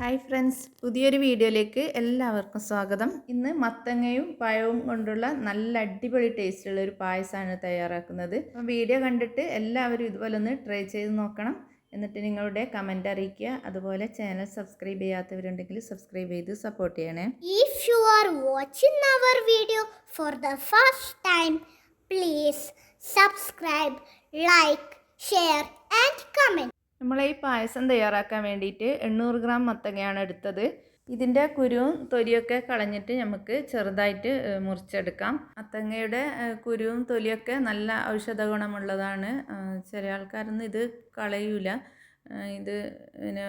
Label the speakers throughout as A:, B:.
A: hi friends പുതിയൊരു വീഡിയോയിലേക്ക് എല്ലാവർക്കും സ്വാഗതം ഇന്ന് മത്തങ്ങയും പഴവും കൊണ്ടുള്ള നല്ല അടിപൊളി ടേസ്റ്റുള്ള ഒരു പായസമാണ് തയ്യാറാക്കുന്നത് അപ്പം വീഡിയോ കണ്ടിട്ട് എല്ലാവരും ഇതുപോലെ ഒന്ന് ട്രൈ ചെയ്ത് നോക്കണം എന്നിട്ട് നിങ്ങളുടെ കമൻ്റ് അറിയിക്കുക അതുപോലെ ചാനൽ സബ്സ്ക്രൈബ് ചെയ്യാത്തവരുണ്ടെങ്കിൽ സബ്സ്ക്രൈബ് ചെയ്ത് സപ്പോർട്ട് ചെയ്യണേ
B: if you are watching our video for the first time please subscribe like share and comment
A: നമ്മൾ ഈ പായസം തയ്യാറാക്കാൻ വേണ്ടിയിട്ട് എണ്ണൂറ് ഗ്രാം മത്തങ്ങയാണ് എടുത്തത് ഇതിൻ്റെ കുരുവും തൊലിയൊക്കെ കളഞ്ഞിട്ട് നമുക്ക് ചെറുതായിട്ട് മുറിച്ചെടുക്കാം മത്തങ്ങയുടെ കുരുവും തൊലിയൊക്കെ നല്ല ഔഷധ ഗുണമുള്ളതാണ് ചില ആൾക്കാരൊന്നും ഇത് കളയൂല ഇത് പിന്നെ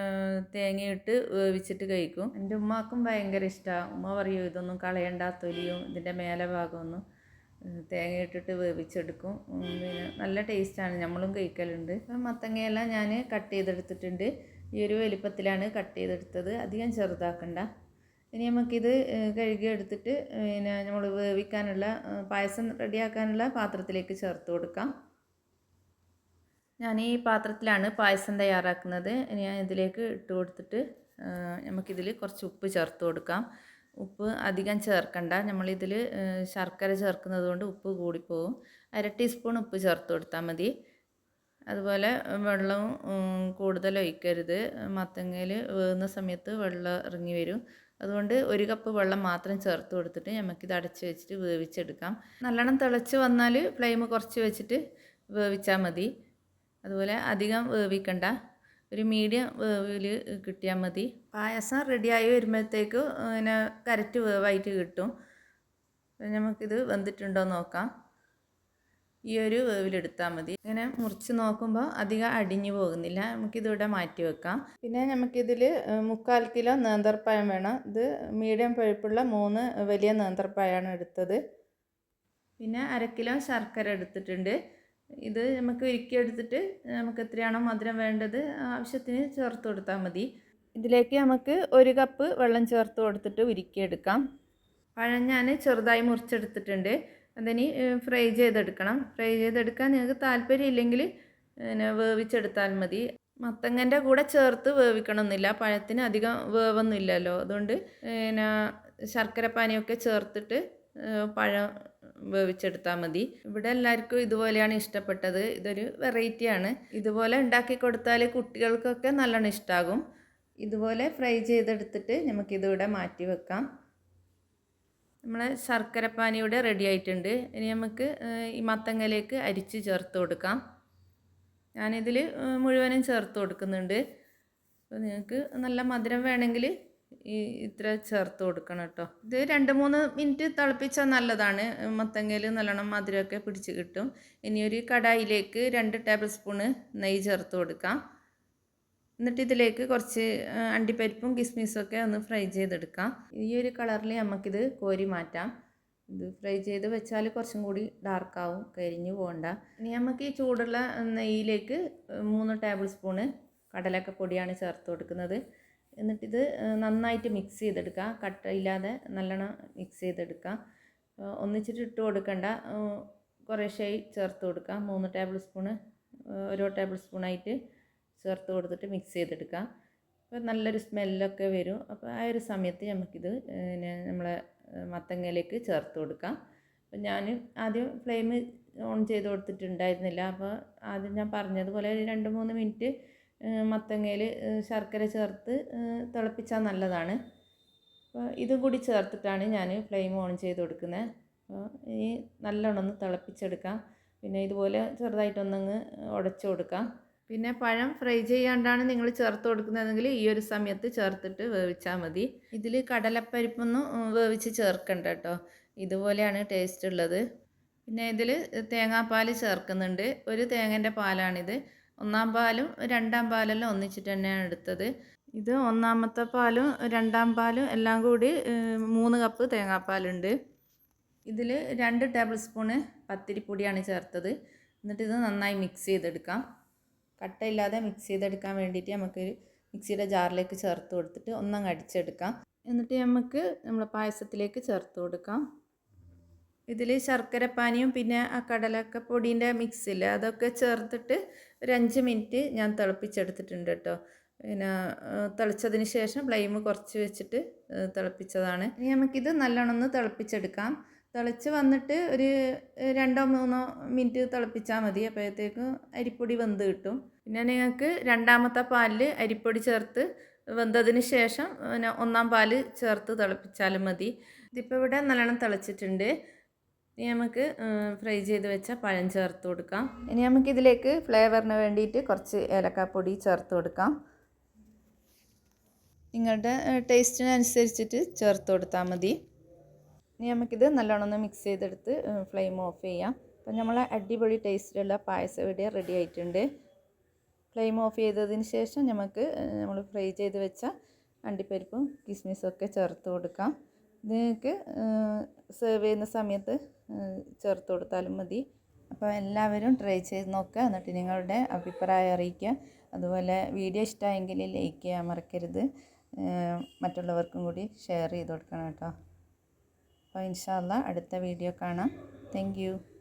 A: തേങ്ങയിട്ട് വേവിച്ചിട്ട് കഴിക്കും എൻ്റെ ഉമ്മാക്കും ഭയങ്കര ഇഷ്ടമാണ് ഉമ്മ പറയും ഇതൊന്നും കളയണ്ട തൊലിയും ഇതിൻ്റെ മേലെ ഭാഗമൊന്നും തേങ്ങ ഇട്ടിട്ട് വേവിച്ചെടുക്കും പിന്നെ നല്ല ടേസ്റ്റാണ് നമ്മളും കഴിക്കലുണ്ട് അപ്പം മത്തങ്ങയെല്ലാം ഞാൻ കട്ട് ചെയ്തെടുത്തിട്ടുണ്ട് ഈ ഒരു വലിപ്പത്തിലാണ് കട്ട് ചെയ്തെടുത്തത് അധികം ചെറുതാക്കണ്ട ഇനി നമുക്കിത് കഴുകി എടുത്തിട്ട് പിന്നെ നമ്മൾ വേവിക്കാനുള്ള പായസം റെഡിയാക്കാനുള്ള പാത്രത്തിലേക്ക് ചേർത്ത് കൊടുക്കാം ഞാൻ ഈ പാത്രത്തിലാണ് പായസം തയ്യാറാക്കുന്നത് ഇനി ഞാൻ ഇതിലേക്ക് ഇട്ട് കൊടുത്തിട്ട് നമുക്കിതിൽ കുറച്ച് ഉപ്പ് ചേർത്ത് കൊടുക്കാം ഉപ്പ് അധികം ചേർക്കണ്ട നമ്മളിതിൽ ശർക്കര ചേർക്കുന്നത് കൊണ്ട് ഉപ്പ് കൂടിപ്പോവും അര ടീസ്പൂൺ ഉപ്പ് ചേർത്ത് കൊടുത്താൽ മതി അതുപോലെ വെള്ളവും കൂടുതൽ ഒഴിക്കരുത് മത്തങ്ങയിൽ വേകുന്ന സമയത്ത് വെള്ളം ഇറങ്ങി വരും അതുകൊണ്ട് ഒരു കപ്പ് വെള്ളം മാത്രം ചേർത്ത് കൊടുത്തിട്ട് നമുക്കിത് അടച്ച് വെച്ചിട്ട് വേവിച്ചെടുക്കാം നല്ലോണം തിളച്ച് വന്നാൽ ഫ്ലെയിം കുറച്ച് വെച്ചിട്ട് വേവിച്ചാൽ മതി അതുപോലെ അധികം വേവിക്കണ്ട ഒരു മീഡിയം വേവിൽ കിട്ടിയാൽ മതി പായസം റെഡിയായി വരുമ്പോഴത്തേക്ക് ഇങ്ങനെ കരറ്റ് വേവായിട്ട് കിട്ടും നമുക്കിത് വെന്തിട്ടുണ്ടോ നോക്കാം ഈ ഒരു വേവിലെടുത്താൽ മതി ഇങ്ങനെ മുറിച്ച് നോക്കുമ്പോൾ അധികം അടിഞ്ഞു പോകുന്നില്ല നമുക്കിതിവിടെ മാറ്റി വെക്കാം പിന്നെ നമുക്കിതിൽ മുക്കാൽ കിലോ നേന്ത്രപ്പഴം വേണം ഇത് മീഡിയം പഴുപ്പുള്ള മൂന്ന് വലിയ നേന്ത്രപ്പഴമാണ് എടുത്തത് പിന്നെ അര കിലോ ശർക്കര എടുത്തിട്ടുണ്ട് ഇത് നമുക്ക് ഉരുക്കിയെടുത്തിട്ട് നമുക്ക് എത്രയാണോ മധുരം വേണ്ടത് ആവശ്യത്തിന് ചേർത്ത് കൊടുത്താൽ മതി ഇതിലേക്ക് നമുക്ക് ഒരു കപ്പ് വെള്ളം ചേർത്ത് കൊടുത്തിട്ട് ഉരുക്കിയെടുക്കാം പഴം ഞാൻ ചെറുതായി മുറിച്ചെടുത്തിട്ടുണ്ട് അതിനി ഫ്രൈ ചെയ്തെടുക്കണം ഫ്രൈ ചെയ്തെടുക്കാൻ നിങ്ങൾക്ക് താല്പര്യം ഇല്ലെങ്കിൽ പിന്നെ വേവിച്ചെടുത്താൽ മതി മത്തങ്ങൻ്റെ കൂടെ ചേർത്ത് വേവിക്കണമെന്നില്ല പഴത്തിന് അധികം ഇല്ലല്ലോ അതുകൊണ്ട് പിന്നെ ശർക്കര പാനിയൊക്കെ ചേർത്തിട്ട് പഴം വേവിച്ചെടുത്താൽ മതി ഇവിടെ എല്ലാവർക്കും ഇതുപോലെയാണ് ഇഷ്ടപ്പെട്ടത് ഇതൊരു വെറൈറ്റിയാണ് ഇതുപോലെ ഉണ്ടാക്കി കൊടുത്താൽ കുട്ടികൾക്കൊക്കെ നല്ലോണം ഇഷ്ടമാകും ഇതുപോലെ ഫ്രൈ ചെയ്തെടുത്തിട്ട് നമുക്കിതിവിടെ മാറ്റി വെക്കാം നമ്മളെ ശർക്കരപ്പാനി ഇവിടെ റെഡി ആയിട്ടുണ്ട് ഇനി നമുക്ക് ഈ മത്തങ്ങലേക്ക് അരിച്ച് ചേർത്ത് കൊടുക്കാം ഞാനിതിൽ മുഴുവനും ചേർത്ത് കൊടുക്കുന്നുണ്ട് അപ്പോൾ നിങ്ങൾക്ക് നല്ല മധുരം വേണമെങ്കിൽ ഈ ഇത്ര ചേർത്ത് കൊടുക്കണം കേട്ടോ ഇത് രണ്ട് മൂന്ന് മിനിറ്റ് തിളപ്പിച്ചാൽ നല്ലതാണ് മത്തങ്ങയിൽ നല്ലോണം മധുരമൊക്കെ പിടിച്ച് കിട്ടും ഇനി ഒരു കടായിലേക്ക് രണ്ട് ടേബിൾ സ്പൂണ് നെയ്യ് ചേർത്ത് കൊടുക്കാം എന്നിട്ട് ഇതിലേക്ക് കുറച്ച് അണ്ടിപ്പരിപ്പും കിസ്മിസും ഒക്കെ ഒന്ന് ഫ്രൈ ചെയ്തെടുക്കാം ഈ ഒരു കളറിൽ നമുക്കിത് കോരി മാറ്റാം ഇത് ഫ്രൈ ചെയ്ത് വെച്ചാൽ കുറച്ചും കൂടി ഡാർക്കാവും കരിഞ്ഞു പോകണ്ട ഇനി നമുക്ക് ഈ ചൂടുള്ള നെയ്യിലേക്ക് മൂന്ന് ടേബിൾ സ്പൂണ് കടലക്ക പൊടിയാണ് ചേർത്ത് കൊടുക്കുന്നത് എന്നിട്ടിത് നന്നായിട്ട് മിക്സ് ചെയ്തെടുക്കുക ഇല്ലാതെ നല്ലോണം മിക്സ് ചെയ്തെടുക്കുക ഒന്നിച്ചിട്ട് ഇട്ട് കൊടുക്കണ്ട കുറേശ്ശായി ചേർത്ത് കൊടുക്കുക മൂന്ന് ടേബിൾ സ്പൂണ് ഓരോ ടേബിൾ സ്പൂണായിട്ട് ചേർത്ത് കൊടുത്തിട്ട് മിക്സ് ചെയ്തെടുക്കുക അപ്പോൾ നല്ലൊരു സ്മെല്ലൊക്കെ വരും അപ്പോൾ ആ ഒരു സമയത്ത് നമുക്കിത് പിന്നെ നമ്മളെ മത്തങ്ങയിലേക്ക് ചേർത്ത് കൊടുക്കാം അപ്പോൾ ഞാൻ ആദ്യം ഫ്ലെയിം ഓൺ ചെയ്ത് കൊടുത്തിട്ടുണ്ടായിരുന്നില്ല അപ്പോൾ ആദ്യം ഞാൻ പറഞ്ഞതുപോലെ രണ്ട് മൂന്ന് മിനിറ്റ് മത്തങ്ങയിൽ ശർക്കര ചേർത്ത് തിളപ്പിച്ചാൽ നല്ലതാണ് അപ്പോൾ ഇതും കൂടി ചേർത്തിട്ടാണ് ഞാൻ ഫ്ലെയിം ഓൺ ചെയ്ത് കൊടുക്കുന്നത് അപ്പോൾ ഇനി നല്ലോണം ഒന്ന് തിളപ്പിച്ചെടുക്കാം പിന്നെ ഇതുപോലെ ചെറുതായിട്ടൊന്നങ്ങ് ഉടച്ചു കൊടുക്കാം പിന്നെ പഴം ഫ്രൈ ചെയ്യാണ്ടാണ് നിങ്ങൾ ചേർത്ത് കൊടുക്കുന്നതെങ്കിൽ ഈ ഒരു സമയത്ത് ചേർത്തിട്ട് വേവിച്ചാൽ മതി ഇതിൽ കടലപ്പരിപ്പൊന്നും വേവിച്ച് ചേർക്കണ്ട കേട്ടോ ഇതുപോലെയാണ് ടേസ്റ്റ് ഉള്ളത് പിന്നെ ഇതിൽ തേങ്ങാപ്പാൽ ചേർക്കുന്നുണ്ട് ഒരു തേങ്ങൻ്റെ പാലാണിത് ഒന്നാം പാലും രണ്ടാം പാലെല്ലാം ഒന്നിച്ചിട്ട് തന്നെയാണ് എടുത്തത് ഇത് ഒന്നാമത്തെ പാലും രണ്ടാം പാലും എല്ലാം കൂടി മൂന്ന് കപ്പ് തേങ്ങാപ്പാലുണ്ട് ഇതിൽ രണ്ട് ടേബിൾ സ്പൂണ് പത്തിരിപ്പൊടിയാണ് ചേർത്തത് എന്നിട്ട് ഇത് നന്നായി മിക്സ് ചെയ്തെടുക്കാം കട്ടയില്ലാതെ മിക്സ് ചെയ്തെടുക്കാൻ വേണ്ടിയിട്ട് നമുക്ക് മിക്സിയുടെ ജാറിലേക്ക് ചേർത്ത് കൊടുത്തിട്ട് ഒന്നങ്ങ് അടിച്ചെടുക്കാം എന്നിട്ട് നമുക്ക് നമ്മളെ പായസത്തിലേക്ക് ചേർത്ത് കൊടുക്കാം ഇതിൽ ശർക്കരപ്പാനിയും പിന്നെ ആ കടലക്കപ്പൊടീൻ്റെ മിക്സിൽ അതൊക്കെ ചേർത്തിട്ട് ഒരു അഞ്ച് മിനിറ്റ് ഞാൻ തിളപ്പിച്ചെടുത്തിട്ടുണ്ട് കേട്ടോ പിന്നെ തിളച്ചതിന് ശേഷം ഫ്ലെയിം കുറച്ച് വെച്ചിട്ട് തിളപ്പിച്ചതാണ് ഇനി നമുക്കിത് നല്ലോണം ഒന്ന് തിളപ്പിച്ചെടുക്കാം തിളച്ച് വന്നിട്ട് ഒരു രണ്ടോ മൂന്നോ മിനിറ്റ് തിളപ്പിച്ചാൽ മതി അപ്പോഴത്തേക്കും അരിപ്പൊടി വെന്ത് കിട്ടും പിന്നെ നിങ്ങൾക്ക് രണ്ടാമത്തെ പാലിൽ അരിപ്പൊടി ചേർത്ത് വെന്തതിന് ശേഷം ഒന്നാം പാല് ചേർത്ത് തിളപ്പിച്ചാലും മതി ഇതിപ്പോൾ ഇവിടെ നല്ലോണം തിളച്ചിട്ടുണ്ട് ഇനി നമുക്ക് ഫ്രൈ ചെയ്ത് വെച്ച പഴം ചേർത്ത് കൊടുക്കാം ഇനി നമുക്ക് ഇതിലേക്ക് ഫ്ലേവറിന് വേണ്ടിയിട്ട് കുറച്ച് ഏലക്കാപ്പൊടി ചേർത്ത് കൊടുക്കാം നിങ്ങളുടെ ടേസ്റ്റിനനുസരിച്ചിട്ട് ചേർത്ത് കൊടുത്താൽ മതി ഇനി നമുക്കിത് നല്ലോണം ഒന്ന് മിക്സ് ചെയ്തെടുത്ത് ഫ്ലെയിം ഓഫ് ചെയ്യാം അപ്പോൾ നമ്മൾ അടിപൊളി ടേസ്റ്റിലുള്ള പായസം ഇവിടെ റെഡി ആയിട്ടുണ്ട് ഫ്ലെയിം ഓഫ് ചെയ്തതിന് ശേഷം നമുക്ക് നമ്മൾ ഫ്രൈ ചെയ്ത് വെച്ച അണ്ടിപ്പരിപ്പും കിസ്മിസും ഒക്കെ ചേർത്ത് കൊടുക്കാം നിങ്ങൾക്ക് സെർവ് ചെയ്യുന്ന സമയത്ത് ചേർത്ത് കൊടുത്താലും മതി അപ്പോൾ എല്ലാവരും ട്രൈ ചെയ്ത് നോക്കുക എന്നിട്ട് നിങ്ങളുടെ അഭിപ്രായം അറിയിക്കുക അതുപോലെ വീഡിയോ ഇഷ്ടമായെങ്കിൽ ലൈക്ക് ചെയ്യാൻ മറക്കരുത് മറ്റുള്ളവർക്കും കൂടി ഷെയർ ചെയ്ത് കൊടുക്കണം കേട്ടോ അപ്പോൾ ഇൻഷാല്ല അടുത്ത വീഡിയോ കാണാം താങ്ക്